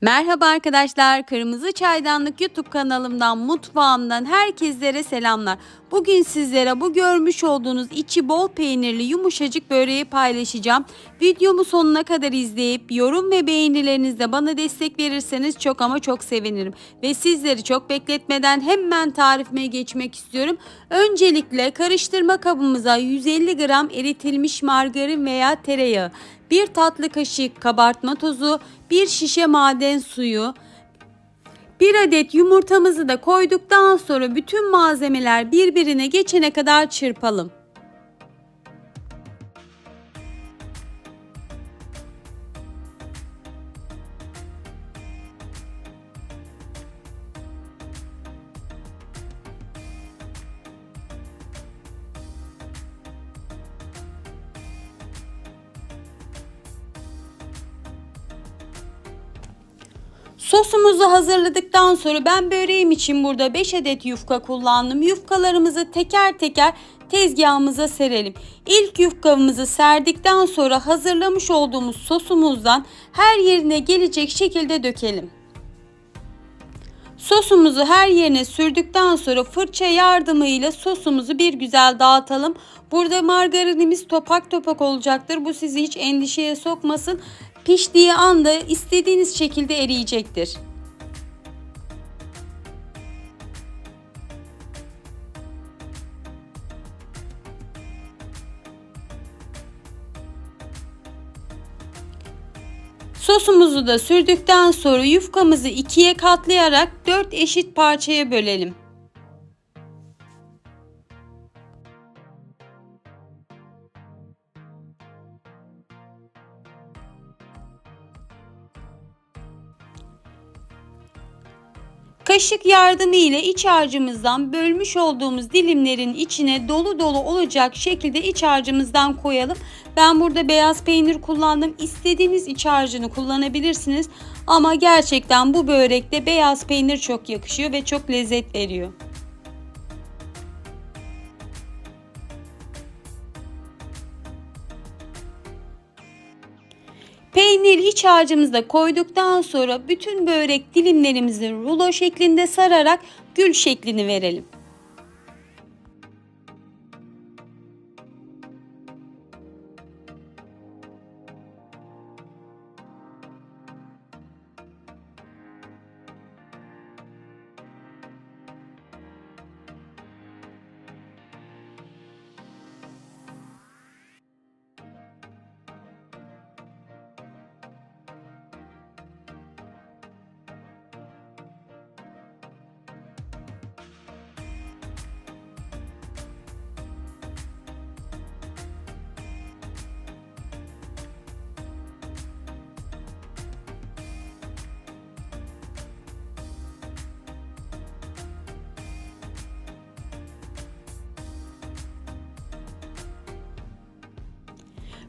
Merhaba arkadaşlar, Kırmızı Çaydanlık YouTube kanalımdan, mutfağımdan herkeslere selamlar. Bugün sizlere bu görmüş olduğunuz içi bol peynirli yumuşacık böreği paylaşacağım. Videomu sonuna kadar izleyip yorum ve beğenilerinizle bana destek verirseniz çok ama çok sevinirim. Ve sizleri çok bekletmeden hemen tarifime geçmek istiyorum. Öncelikle karıştırma kabımıza 150 gram eritilmiş margarin veya tereyağı, 1 tatlı kaşık kabartma tozu, 1 şişe maden suyu, 1 adet yumurtamızı da koyduktan sonra bütün malzemeler birbirine geçene kadar çırpalım. Sosumuzu hazırladıktan sonra ben böreğim için burada 5 adet yufka kullandım. Yufkalarımızı teker teker tezgahımıza serelim. İlk yufkamızı serdikten sonra hazırlamış olduğumuz sosumuzdan her yerine gelecek şekilde dökelim. Sosumuzu her yerine sürdükten sonra fırça yardımıyla sosumuzu bir güzel dağıtalım. Burada margarinimiz topak topak olacaktır. Bu sizi hiç endişeye sokmasın. Piştiği anda istediğiniz şekilde eriyecektir. Sosumuzu da sürdükten sonra yufkamızı ikiye katlayarak 4 eşit parçaya bölelim. Kaşık yardımı ile iç harcımızdan bölmüş olduğumuz dilimlerin içine dolu dolu olacak şekilde iç harcımızdan koyalım. Ben burada beyaz peynir kullandım. İstediğiniz iç harcını kullanabilirsiniz. Ama gerçekten bu börekte beyaz peynir çok yakışıyor ve çok lezzet veriyor. Peynir iç harcımızda koyduktan sonra bütün börek dilimlerimizi rulo şeklinde sararak gül şeklini verelim.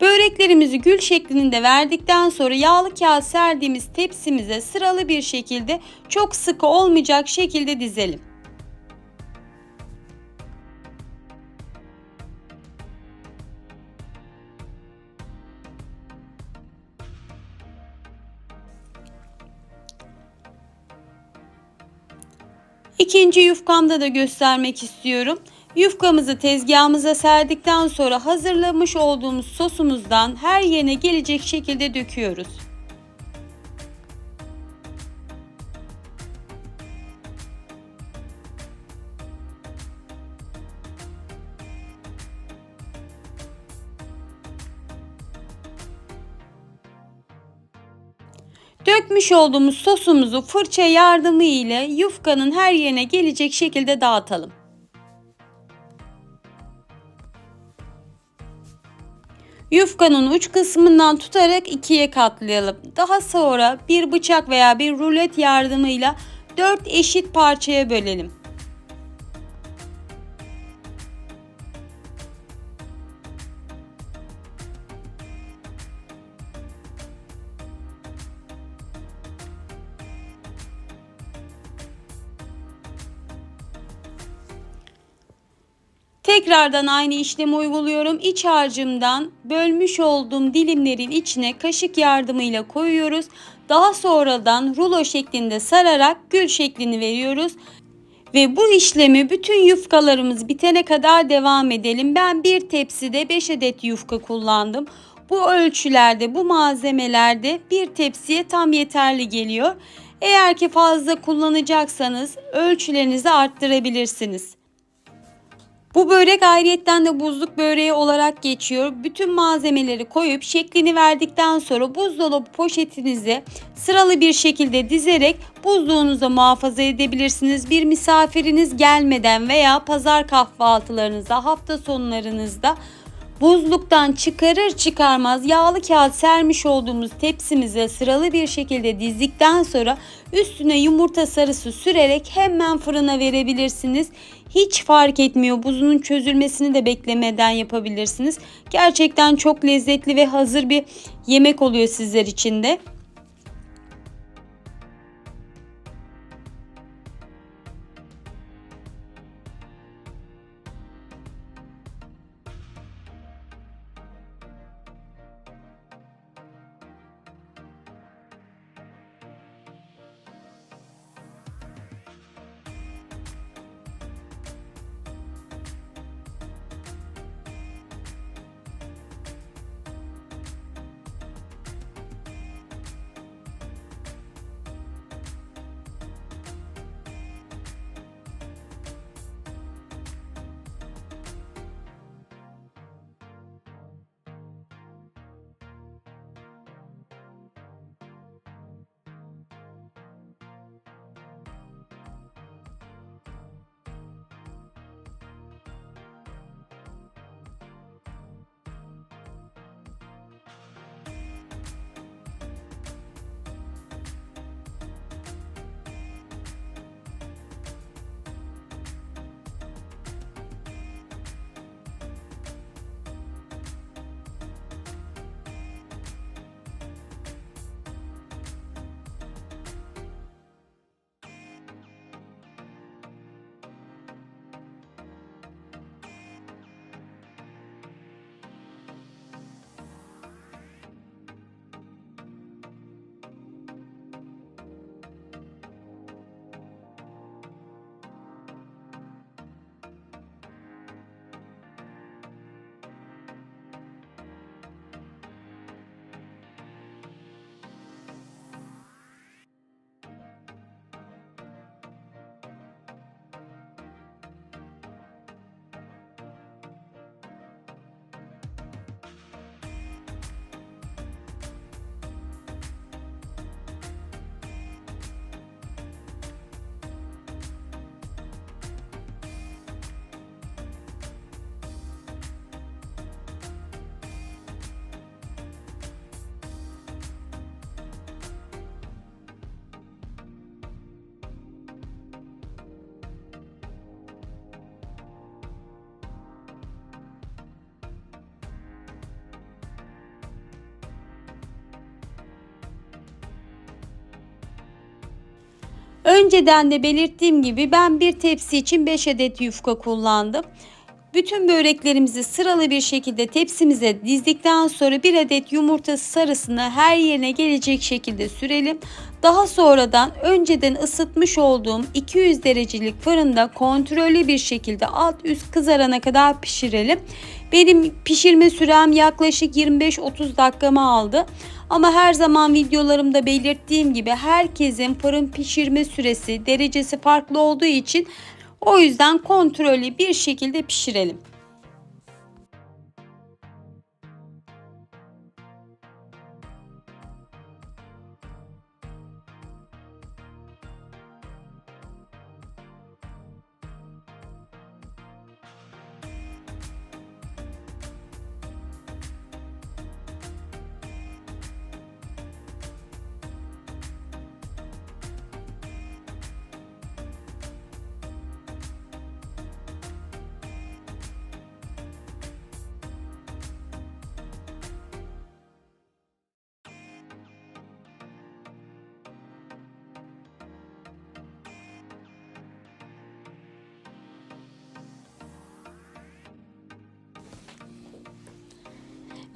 Böreklerimizi gül şeklinde verdikten sonra yağlı kağıt serdiğimiz tepsimize sıralı bir şekilde çok sıkı olmayacak şekilde dizelim. İkinci yufkamda da göstermek istiyorum. Yufkamızı tezgahımıza serdikten sonra hazırlamış olduğumuz sosumuzdan her yerine gelecek şekilde döküyoruz. Dökmüş olduğumuz sosumuzu fırça yardımı ile yufkanın her yerine gelecek şekilde dağıtalım. Yufkanın uç kısmından tutarak ikiye katlayalım. Daha sonra bir bıçak veya bir rulet yardımıyla 4 eşit parçaya bölelim. Tekrardan aynı işlemi uyguluyorum. İç harcımdan bölmüş olduğum dilimlerin içine kaşık yardımıyla koyuyoruz. Daha sonradan rulo şeklinde sararak gül şeklini veriyoruz. Ve bu işlemi bütün yufkalarımız bitene kadar devam edelim. Ben bir tepside 5 adet yufka kullandım. Bu ölçülerde, bu malzemelerde bir tepsiye tam yeterli geliyor. Eğer ki fazla kullanacaksanız ölçülerinizi arttırabilirsiniz. Bu börek ayrıyetten de buzluk böreği olarak geçiyor. Bütün malzemeleri koyup şeklini verdikten sonra buzdolabı poşetinize sıralı bir şekilde dizerek buzluğunuza muhafaza edebilirsiniz. Bir misafiriniz gelmeden veya pazar kahvaltılarınızda, hafta sonlarınızda Buzluktan çıkarır çıkarmaz yağlı kağıt sermiş olduğumuz tepsimize sıralı bir şekilde dizdikten sonra üstüne yumurta sarısı sürerek hemen fırına verebilirsiniz. Hiç fark etmiyor. Buzunun çözülmesini de beklemeden yapabilirsiniz. Gerçekten çok lezzetli ve hazır bir yemek oluyor sizler için de. Önceden de belirttiğim gibi ben bir tepsi için 5 adet yufka kullandım. Bütün böreklerimizi sıralı bir şekilde tepsimize dizdikten sonra bir adet yumurta sarısını her yerine gelecek şekilde sürelim. Daha sonradan önceden ısıtmış olduğum 200 derecelik fırında kontrollü bir şekilde alt üst kızarana kadar pişirelim. Benim pişirme sürem yaklaşık 25-30 dakikamı aldı. Ama her zaman videolarımda belirttiğim gibi herkesin fırın pişirme süresi, derecesi farklı olduğu için o yüzden kontrollü bir şekilde pişirelim.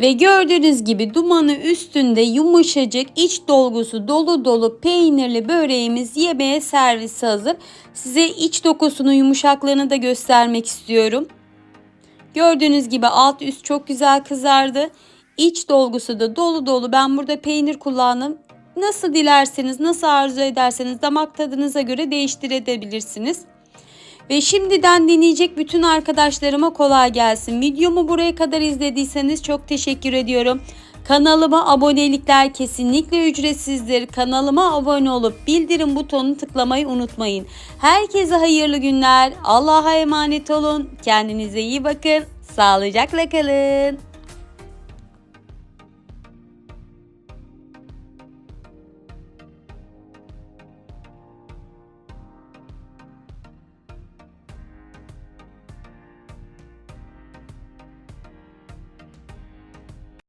Ve gördüğünüz gibi dumanı üstünde yumuşacık iç dolgusu dolu dolu peynirli böreğimiz yemeğe servis hazır. Size iç dokusunun yumuşaklığını da göstermek istiyorum. Gördüğünüz gibi alt üst çok güzel kızardı. İç dolgusu da dolu dolu. Ben burada peynir kullandım. Nasıl dilerseniz, nasıl arzu ederseniz damak tadınıza göre değiştirebilirsiniz. Ve şimdiden deneyecek bütün arkadaşlarıma kolay gelsin. Videomu buraya kadar izlediyseniz çok teşekkür ediyorum. Kanalıma abonelikler kesinlikle ücretsizdir. Kanalıma abone olup bildirim butonunu tıklamayı unutmayın. Herkese hayırlı günler. Allah'a emanet olun. Kendinize iyi bakın. Sağlıcakla kalın.